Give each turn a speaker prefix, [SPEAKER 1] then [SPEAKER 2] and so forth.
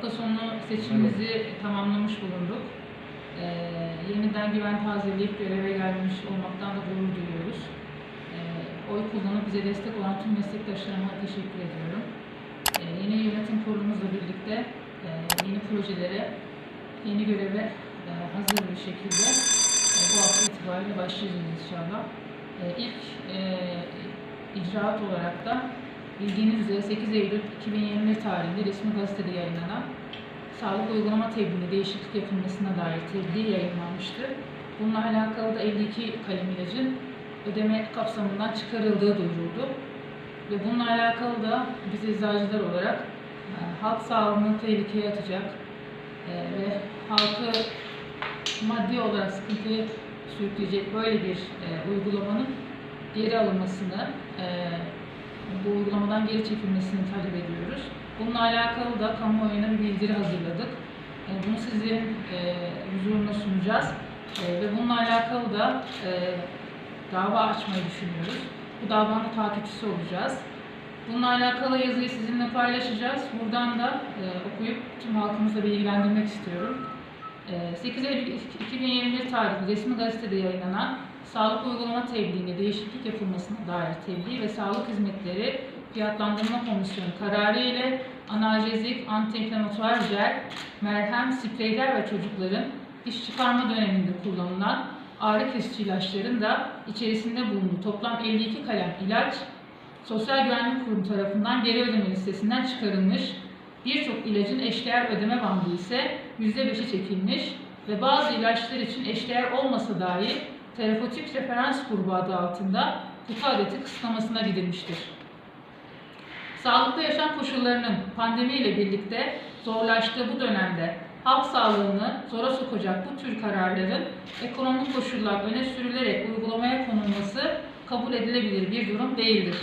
[SPEAKER 1] hafta sonu seçimimizi tamamlamış bulunduk. Ee, yeniden güven tazeleyip göreve gelmiş olmaktan da gurur duyuyoruz. Ee, oy kullanıp bize destek olan tüm meslektaşlarıma teşekkür ediyorum. Ee, yeni yönetim kurulumuzla birlikte e, yeni projelere, yeni göreve e, hazır bir şekilde e, bu hafta itibariyle başlayacağız inşallah. E, ilk e, icraat olarak da bildiğiniz üzere 8 Eylül 2021 tarihinde resmi gazetede yayınlanan sağlık uygulama tebliğinde değişiklik yapılmasına dair tebliğ yayınlanmıştı. Bununla alakalı da 52 kalem ilacın ödeme kapsamından çıkarıldığı duyuruldu. Ve bununla alakalı da biz eczacılar olarak e, halk sağlığını tehlikeye atacak e, ve halkı maddi olarak sıkıntıya sürükleyecek böyle bir e, uygulamanın geri alınmasını, e, bu uygulamadan geri çekilmesini talep ediyoruz. Bununla alakalı da kamuoyuna bir bildiri hazırladık. E, bunu sizlerin e, huzuruna sunacağız. E, ve bununla alakalı da dava açmayı düşünüyoruz. Bu davanın takipçisi olacağız. Bununla alakalı yazıyı sizinle paylaşacağız. Buradan da okuyup tüm halkımızla bilgilendirmek istiyorum. E, 8 Eylül 2021 tarihli resmi gazetede yayınlanan sağlık uygulama tebliğinde değişiklik yapılmasına dair tebliğ ve sağlık hizmetleri fiyatlandırma komisyonu kararı ile analjezik, antiinflamatuar jel, merhem, spreyler ve çocukların diş çıkarma döneminde kullanılan ağrı kesici ilaçların da içerisinde bulunduğu toplam 52 kalem ilaç Sosyal Güvenlik Kurumu tarafından geri ödeme listesinden çıkarılmış. Birçok ilacın eşdeğer ödeme bandı ise %5'i çekilmiş ve bazı ilaçlar için eşdeğer olmasa dahi terapötik referans grubu adı altında kutu adeti kısıtlamasına gidilmiştir. Sağlıklı yaşam koşullarının pandemiyle birlikte zorlaştığı bu dönemde halk sağlığını zora sokacak bu tür kararların ekonomik koşullar öne sürülerek uygulamaya konulması kabul edilebilir bir durum değildir.